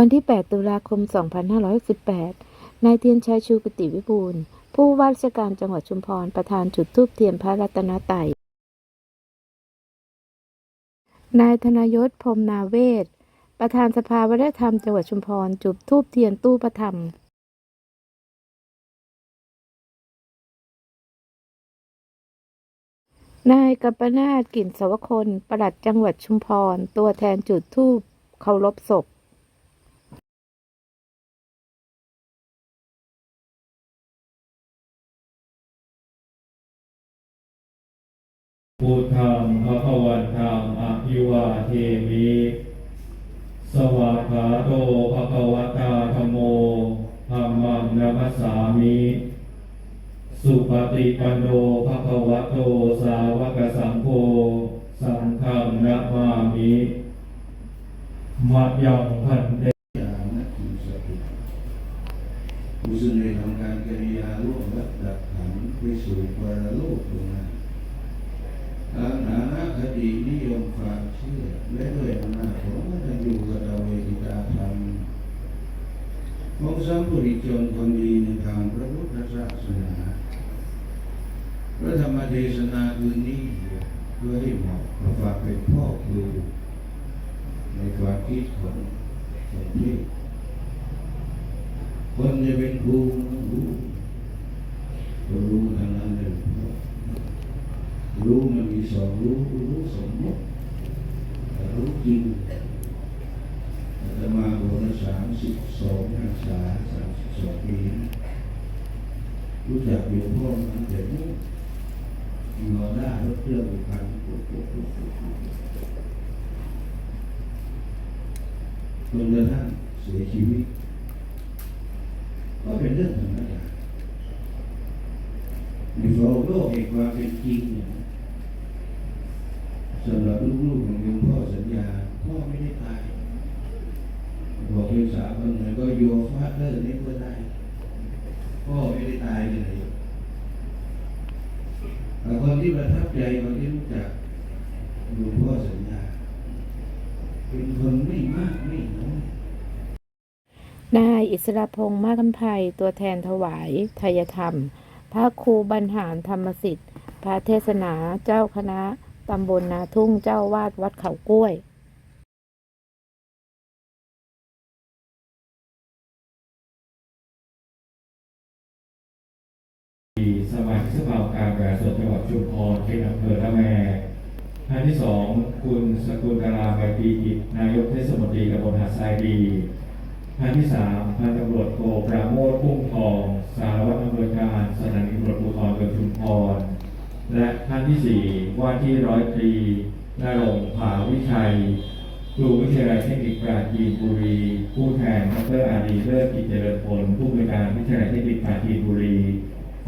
วันที่ 8 ตุลาคม 2568 นายเทียนชัยชูกิติวิบูลผู้ว่าราชการจังหวัดชุมพร ประธานจุดธูปเทียนพระรัตนตรัย นายธนยศพรมนาเวศ ประธานสภาวัฒนธรรมจังหวัดชุมพร จุดธูปเทียนตู้ประธรรมนายกัปนาถกลิ่นสวคน ปลัดจังหวัดชุมพร ตัวแทนจุดธูปเคารพศพ พุทธังภคะวันตังอภิวาเทมิสวากขาโตภะคะวะตาธโมธัมมังนัมสสามิ สุปฏิปันโนภะคะวะโตสาวกสังโฆสังฆังนมามิมัจยังพันเตยานะคุสติผู้ซึ่งได้ทำการกิริยาร่วมรับดับขันไปสู่ปรโลกดวงนั้น ของสัมพุริชนคนดีในทางพระพุทธศาสนา พระธรรมเทศนาคืนนี้เพื่อให้เหมาะกับฝากเป็นพ่อครูในความคิดของของเทศคนจะเป็นครูรู้รู้ทางนั้นเลยรู้มันมีสองรู้รู้สมมติแต่รู้จริงอาตมาโบนสามสิบสอง ษาสามสิบสองปีรู้จักอยู่พ่อมันแต่นู้นงอได้รถเครื่องอีกคันปุ๊บปุ๊บปุ๊บปุ๊บจนกระทั่งเสียชีวิต ก็เป็นเรื่องธรรมดาในโลกโลกแห่งความเป็นจริงเนี่ยสำหรับลูกๆของโยมพ่อสัญญาพ่อไม่ได้ตาย บอกเป็นสาวคนไหนก็โยฟาเตอร์นี่ก็ได้พ่อไม่ได้ตายเลยแต่คนที่ประทับใจคนที่รู้จักหลวงพ่อสัญญาเป็นคนไม่มากไม่น้อยนายอิสระพงษ์มากำไพตัวแทนถวายทายธรรม พระครูบรรหารธรรมสิทธิ์ พระเทศนาเจ้าคณะตำบลนาทุ่งเจ้าวาดวัดเขากล้วย ชุมพรเขตอำเภอละแมท่านที่สองคุณสกุลกลาใบปีอิตนายกเทศมนตรีตำบลหาดทรายดีท่านที่สามพันตำรวจโทปราโมทพุ่งทอง สารวัตรอำนวยการสถานีตำรวจภูธรเมืองชุมพร และท่านที่สี่ว่าที่ร้อยตรีนรงผาวิชัยครูวิทยาลัยเทคนิคปราจีนบุรี ผู้แทนดรอารีเลิศกิจเจริญผลผู้บริการวิทยาลัยเทคนิคปราจีนบุรี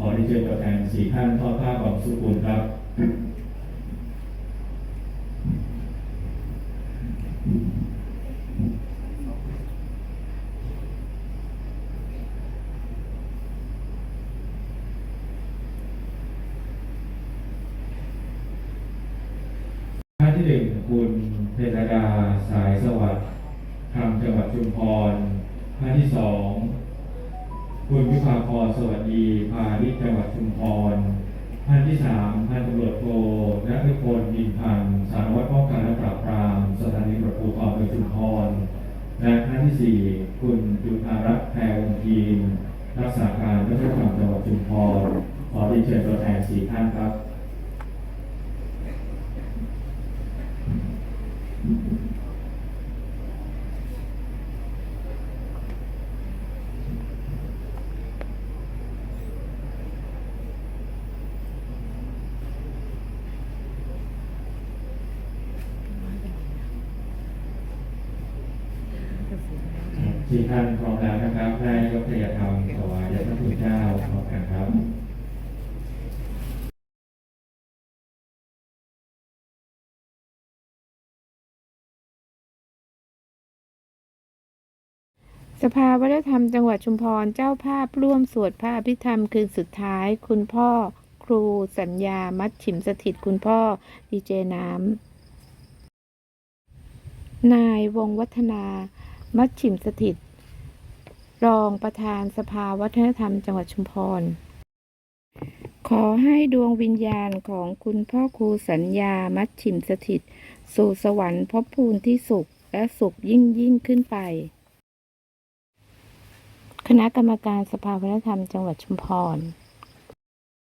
ขอที่เชิญตัวแทนสี่ท่านทอดผ้าของสุกุลครับที่หนึ่งคุณเพญดาสายสวัสดิ์ทางจังหวัดชุมพรท่านที่สอง คุณวิภาพรสวัสดี พาณิชจังหวัดชุมพรท่านที่สามพันตำรวจโทนัทพลอินพันธ์สารวัตรป้องกันและปราบปราม สถานีตำรวจภูธรเมืองชุมพรและท่านที่สี่คุณจุธารัตน์แพรวงทีม รักษาการวัฒนธรรมจังหวัดชุมพรขอที่เชิญตัวแทนสี่ท่านครับ สี่ท่านพร้อมแล้วนะครับได้ยกพยธรรมถวายแด่พระคุณเจ้าพร้อมกันครับสภาวัฒนธรรมจังหวัดชุมพรเจ้าภาพร่วมสวดพระอภิธรรมคืนสุดท้าย คุณพ่อ ครูสัญญา มัดฉิมสถิตคุณพ่อ ดีเจน้ำ นายวงวัฒนา มัชชิมสถิต รองประธานสภาวัฒนธรรมจังหวัดชุมพร ขอให้ดวงวิญญาณของคุณพ่อครูสัญญามัชชิมสถิต สู่สวรรค์พบภูมิที่สุขและสุขยิ่งยิ่งขึ้นไป คณะกรรมการสภาวัฒนธรรมจังหวัดชุมพร